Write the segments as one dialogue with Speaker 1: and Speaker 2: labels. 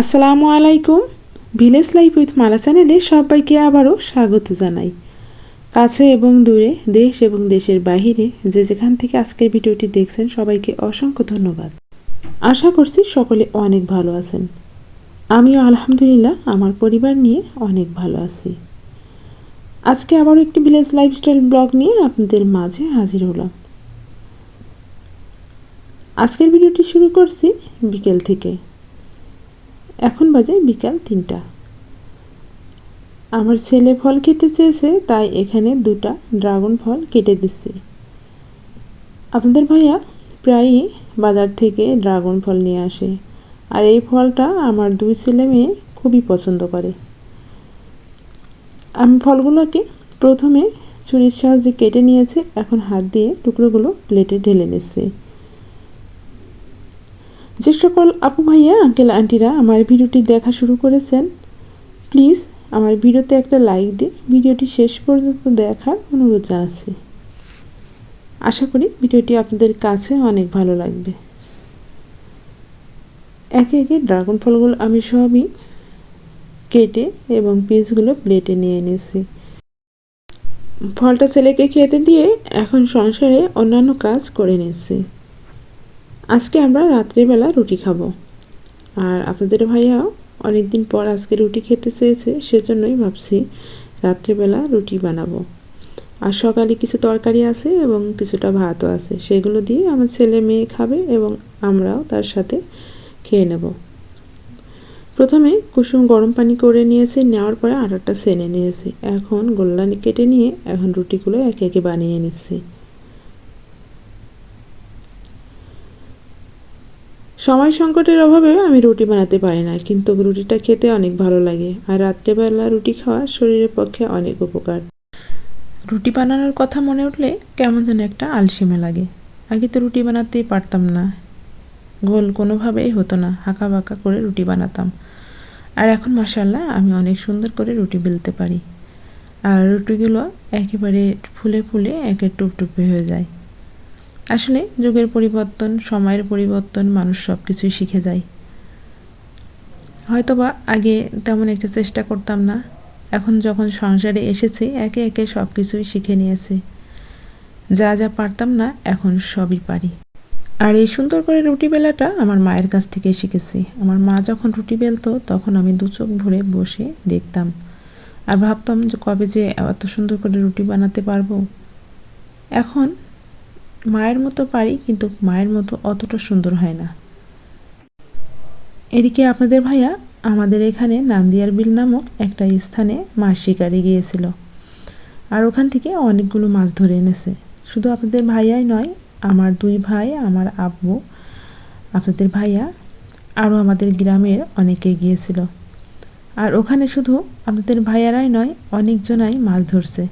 Speaker 1: আসসালামু আলাইকুম। Village life with মালা চ্যানেলে সবাইকে আবারও স্বাগত জানাই। কাছে এবং দূরে, দেশ এবং দেশের বাহিরে যে যেখান থেকে আজকের ভিডিওটি দেখছেন সবাইকে অসংখ্য ধন্যবাদ। আশা করছি সকলে অনেক ভালো আছেন। আমিও আলহামদুলিল্লাহ আমার পরিবার নিয়ে অনেক ভালো আছি। আজকে আবারও একটি ভিলেজ লাইফস্টাইল ব্লগ নিয়ে আপনাদের মাঝে হাজির হলাম। আজকের ভিডিওটি শুরু করছি বিকেল থেকে। এখন বাজে বিকাল তিনটা। আমার ছেলে ফল খেতে চেয়েছে, তাই এখানে দুটা ড্রাগন ফল কেটে দিচ্ছি। আপনাদের ভাইয়া প্রায়ই বাজার থেকে ড্রাগন ফল নিয়ে আসে, আর এই ফলটা আমার দুই ছেলে মেয়ে খুবই পছন্দ করে। আমি ফলগুলোকে প্রথমে ছুরির সাহায্যে কেটে নিয়েছি, এখন হাত দিয়ে টুকরোগুলো প্লেটে ঢেলে নিচ্ছি। যে সকল আপু ভাইয়া আঙ্কেল আন্টিরা আমার ভিডিওটি দেখা শুরু করেছেন প্লিজ আমার ভিডিওতে একটা লাইক দিয়ে ভিডিওটি শেষ পর্যন্ত দেখার অনুরোধ জানাচ্ছি। আশা করি ভিডিওটি আপনাদের কাছে অনেক ভালো লাগবে। একে একে ড্রাগন ফলগুলো আমি সবই কেটে এবং পিসগুলো প্লেটে নিয়ে নিয়েছি ফলটা ছেলেকে খেতে দিয়ে এখন সংসারে অন্যান্য কাজ করে নিচ্ছি। আজকে আমরা রাত্রিবেলা রুটি খাব। আর আপনাদের ভাইয়াও অনেক দিন পর আজকে রুটি খেতে চেয়েছে, সেজন্যই ভাবছি রাত্রিবেলা রুটি বানাবো। আর সকালে কিছু তরকারি আছে এবং কিছুটা ভাতও আছে, সেগুলো দিয়ে আমার ছেলে মেয়ে খাবে এবং আমরাও তার সাথে খেয়ে নেব। প্রথমে কুসুম গরম পানি করে নিয়েছি, নেওয়ার পরে আটাটা সেনে নিয়েছি। এখন গোল্লা কেটে নিয়ে এখন রুটিগুলো একে একে বানিয়ে নিচ্ছি। সময় সংকটের অভাবে আমি রুটি বানাতে পারি না, কিন্তু রুটিটা খেতে অনেক ভালো লাগে। আর রাত্রেবেলা রুটি খাওয়া শরীরের পক্ষে অনেক উপকার। রুটি বানানোর কথা মনে উঠলে কেমন যেন একটা আলসেমে লাগে। আগে তো রুটি বানাতেই পারতাম না। গোল কোনোভাবেই হতো না হাঁকা বাঁকা করে রুটি বানাতাম। আর এখন মাসাল্লাহ আমি অনেক সুন্দর করে রুটি বেলতে পারি। আর রুটিগুলো একেবারে ফুলে ফুলে একে টুপটুপে হয়ে যায়। আসলে যুগের পরিবর্তন, সময়ের পরিবর্তন, মানুষ সব কিছুই শিখে যায়। হয়তোবা আগে তেমন একটা চেষ্টা করতাম না, এখন যখন সংসারে এসেছি, একে একে সব কিছুই শিখে নিয়েছি। যা যা পারতাম না, এখন সবই পারি। আর এই সুন্দর করে রুটি বেলাটা আমার মায়ের কাছ থেকে শিখেছি। আমার মা যখন রুটি বেলতো, তখন আমি দু চোখ ভরে বসে দেখতাম। আর ভাবতাম যে কবে যে এত সুন্দর করে রুটি বানাতে পারব। এখন মায়ের মতো পারি, কিন্তু মায়ের মতো অতটা সুন্দর হয় না। এদিকে আপনাদের ভাইয়া, আমাদের এখানে নান্দিয়ার বিল নামক একটা স্থানে মাছ শিকারে গিয়েছিল। আর ওখান থেকে অনেকগুলো মাছ ধরে এনেছে। শুধু আপনাদের ভাইয়াই নয়, আমার দুই ভাই, আমার আব্বু, আপনাদের ভাইয়া, আরও আমাদের গ্রামের অনেকে গিয়েছিল। আর ওখানে শুধু আপনাদের ভাইয়ারাই নয়, অনেকজনাই মাছ ধরছে।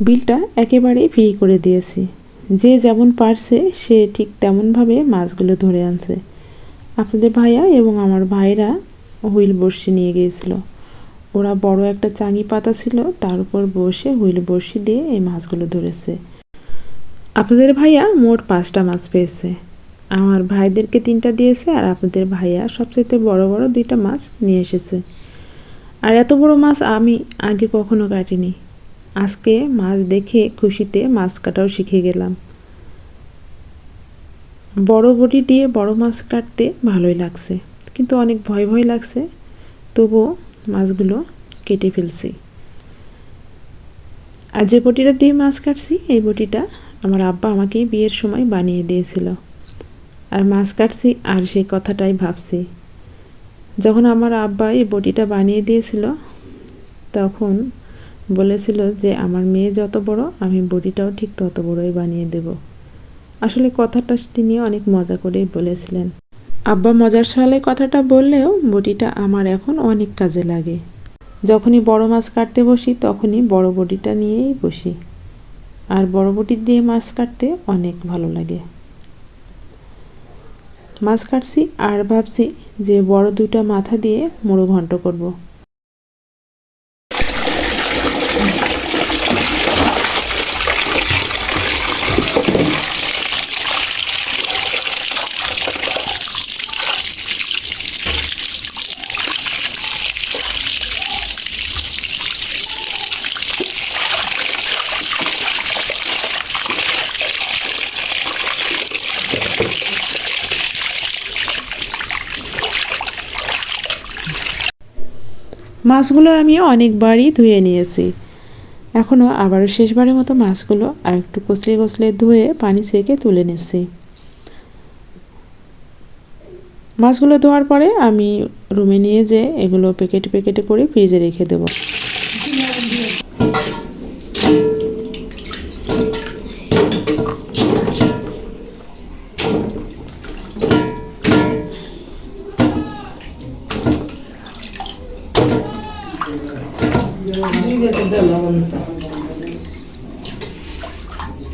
Speaker 1: বিলটা একেবারেই ফ্রি করে দিয়েছি। যে যেমন পারছে, সে ঠিক তেমনভাবে মাছগুলো ধরে আনছে। আপনাদের ভাইয়া এবং আমার ভাইরা হুইল বড়শি নিয়ে গিয়েছিল। ওরা বড় একটা চাঙি পাতা ছিল, তার উপর বসে হুইল বড়শি দিয়ে এই মাছগুলো ধরেছে। আপনাদের ভাইয়া মোট পাঁচটা মাছ পেয়েছে। আমার ভাইদেরকে তিনটা দিয়েছে আর আপনাদের ভাইয়া সবচেয়ে বড় বড় দুইটা মাছ নিয়ে এসেছে। আর এত বড় মাছ আমি আগে কখনো কাটিনি। আজকে মাছ দেখে খুশিতে মাছ কাটাও শিখে গেলাম। বড় বটি দিয়ে বড় মাছ কাটতে ভালোই লাগছে, কিন্তু অনেক ভয় ভয় লাগছে, তবুও মাছগুলো কেটে ফেলছি। আর যে বটিটা দিয়ে মাছ কাটছি, এই বটিটা আমার আব্বা আমাকে বিয়ের সময় বানিয়ে দিয়েছিল। আর মাছ কাটছি আর সেই কথাটাই ভাবছি। যখন আমার আব্বা এই বটিটা বানিয়ে দিয়েছিল, তখন বলেছিল যে, আমার মেয়ে যত বড়, আমি বডিটাও ঠিক তত বড়ই বানিয়ে দেব। আসলে কথাটা তিনি অনেক মজা করেই বলেছিলেন। আব্বা মজার সালে কথাটা বললেও বডিটা আমার এখন অনেক কাজে লাগে। যখনই বড় মাছ কাটতে বসি, তখনই বড় বডিটা নিয়েই বসি। আর বড় বটি দিয়ে মাছ কাটতে অনেক ভালো লাগে। মাছ কাটছি আর ভাবছি যে, বড় দুটা মাথা দিয়ে মুড়ো ঘন্ট করব। মাছগুলো আমি অনেকবারই ধুয়ে নিয়েছি। এখনও আবারও শেষবারের মতো মাছগুলো আর একটু কচলে কচলে ধুয়ে পানি ছেঁকে তুলে নিচ্ছি। মাছগুলো ধোয়ার পরে আমি রুমে নিয়ে যেয়ে এগুলো প্যাকেট প্যাকেটে করে ফ্রিজে রেখে দেবো।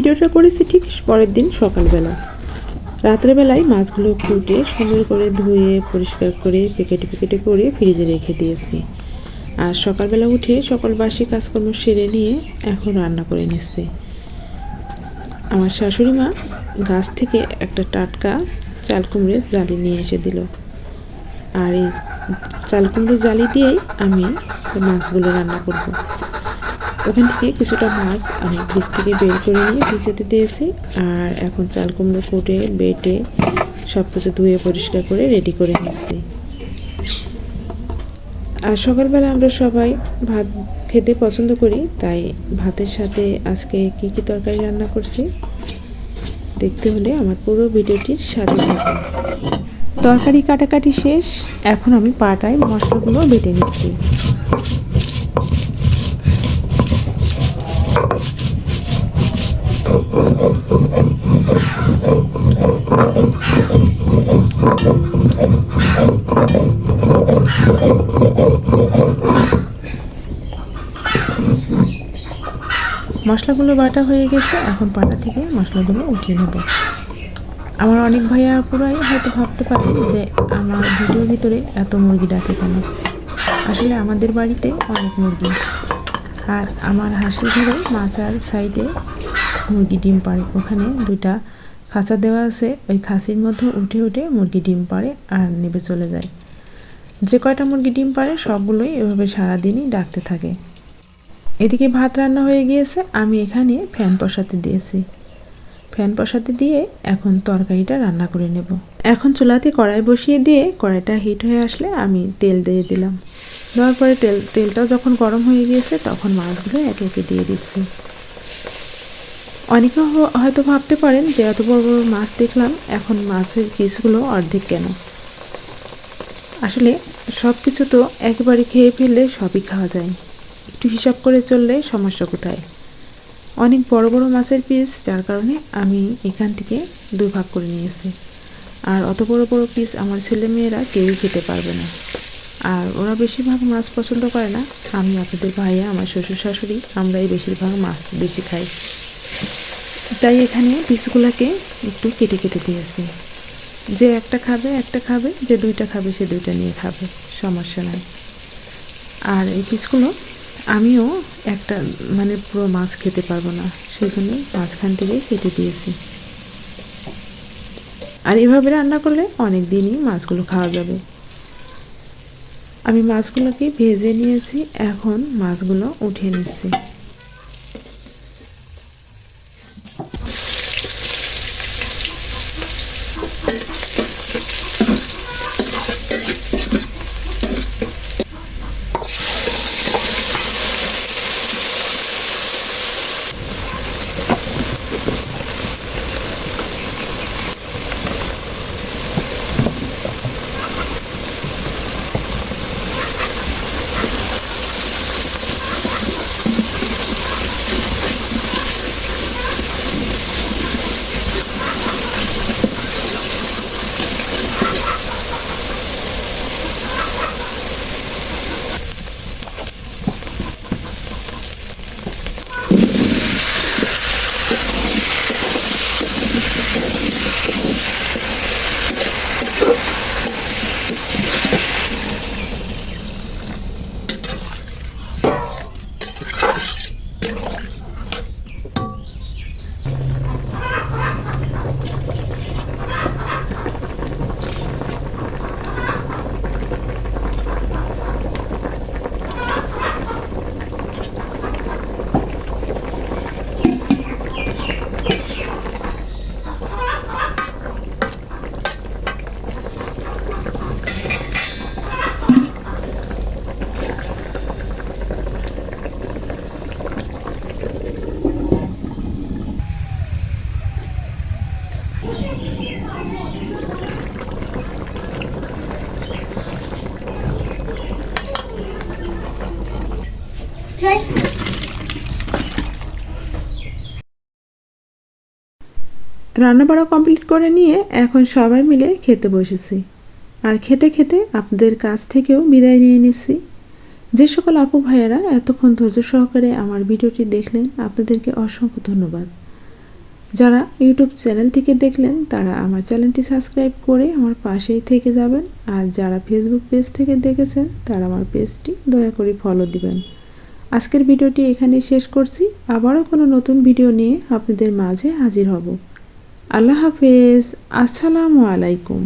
Speaker 1: ভিডিওটা করেছি ঠিক পরের দিন সকালবেলা। রাত্রেবেলায় মাছগুলো কুটে সুন্দর করে ধুয়ে, পরিষ্কার করে প্যাকেটে প্যাকেটে করে ফ্রিজে রেখে দিয়েছি। আর সকালবেলা উঠে সকল বাসি কাজকর্ম সেরে নিয়ে এখন রান্না করে নিচ্ছি। আমার শাশুড়ি মা গাছ থেকে একটা টাটকা চাল কুমড়ের জালি নিয়ে এসে দিল। আর এই চাল কুমড়োর জালি দিয়েই আমি মাছগুলো রান্না করব। ওখান থেকে কিছুটা মাছ আমি ফ্রিজ থেকে বের করে নিয়ে ভিজাতে দিয়েছি। আর এখন চাল কুমড়ো কুটে, বেটে সব কিছু ধুয়ে পরিষ্কার করে রেডি করে নিচ্ছি আর সকালবেলা আমরা সবাই ভাত খেতে পছন্দ করি, তাই ভাতের সাথে আজকে কি কি তরকারি রান্না করছি দেখতে হলে আমার পুরো ভিডিওটির সাথে থাকুন। তরকারি কাটাকাটি শেষ, এখন আমি পাটায় মশলাগুলো বেটে নিচ্ছি। মশলাগুলো বাটা হয়ে গেছে, এখন পাটা থেকে মশলাগুলো উঠিয়ে নেব। আমার অনেক ভাইয়া পুরাই হয়তো ভাবতে পারে যে আমার ভিডিওর ভিতরে এত মুরগি ডাকে কেন? আসলে আমাদের বাড়িতে অনেক মুরগি। আর আমার হাসির ঘরে মাচার সাইডে মুরগি ডিম পাড়ে। ওখানে দুইটা খাঁচা দেওয়া আছে, ওই খাসির মধ্যে উঠে উঠে মুরগি ডিম পাড়ে আর নেবে চলে যায়। যে কয়টা মুরগি ডিম পাড়ে সবগুলোই এভাবে সারাদিনই ডাকতে থাকে। এদিকে ভাত রান্না হয়ে গিয়েছে, আমি এখানে ফ্যান বসাতে দিয়েছি। ফ্যান বসাতে দিয়ে এখন তরকারিটা রান্না করে নেব। এখন চুলাতে কড়াই বসিয়ে দিয়ে কড়াইটা হিট হয়ে আসলে আমি তেল দিয়ে দিলাম। দেওয়ার পরে তেল, তেলটাও যখন গরম হয়ে গিয়েছে, তখন মাছগুলো একে একে দিয়ে দিচ্ছি। অনেকে হয়তো ভাবতে পারেন যে এত বড় বড় মাছ দেখলাম, এখন মাছের পিসগুলো অর্ধেক কেন? আসলে সব কিছু তো একেবারে খেয়ে ফেললে সবই খাওয়া যায়। একটু হিসাব করে চললে সমস্যা কোথায়? অনেক বড় বড় মাছের পিস যার কারণে আমি এখান থেকে দুই ভাগ করে নিয়েছি। আর অত বড় বড় পিস আমার ছেলেমেয়েরা কেউই খেতে পারবে না। আর ওরা বেশিরভাগ মাছ পছন্দ করে না। আমি আপনাদের ভাইয়া, আমার শ্বশুর শাশুড়ি, আমরাই বেশিরভাগ মাছ বেশি খাই। তাই এখানে পিসগুলোকে একটু কেটে কেটে দিয়েছি। যে একটা খাবে একটা খাবে, যে দুইটা খাবে, সে দুইটা নিয়ে খাবে। সমস্যা নাই। আর এই পিসগুলো আমিও একটা মানে পুরো মাছ খেতে পারব না। সেই জন্য মাঝখান থেকে কেটে দিয়েছি। আর এভাবে রান্না করলে অনেক দিনই মাছগুলো খাওয়া যাবে। আমি মাছগুলোকে ভেজে নিয়েছি, এখন মাছগুলো উঠিয়ে নিচ্ছি। রান্না বাড়া কমপ্লিট করে নিয়ে এখন সবাই মিলে খেতে বসেছি। আর খেতে খেতে আপনাদের কাছ থেকেও বিদায় নিয়ে নিচ্ছি। যে সকল আপু ভাইয়েরা এতক্ষণ ধৈর্য সহকারে আমার ভিডিওটি দেখলেন, আপনাদেরকে অসংখ্য ধন্যবাদ। যারা ইউটিউব চ্যানেল থেকে দেখলেন, তারা আমার চ্যানেলটি সাবস্ক্রাইব করে আমার পাশেই থেকে যাবেন। আর যারা ফেসবুক পেজ থেকে দেখেছেন, তারা আমার পেজটি দয়া করে ফলো দিবেন। আজকের ভিডিওটি এখানে শেষ করছি। আবারও কোনো নতুন ভিডিও নিয়ে আপনাদের মাঝে হাজির হব। আল্লাহ হাফেজ। আসসালামু আলাইকুম।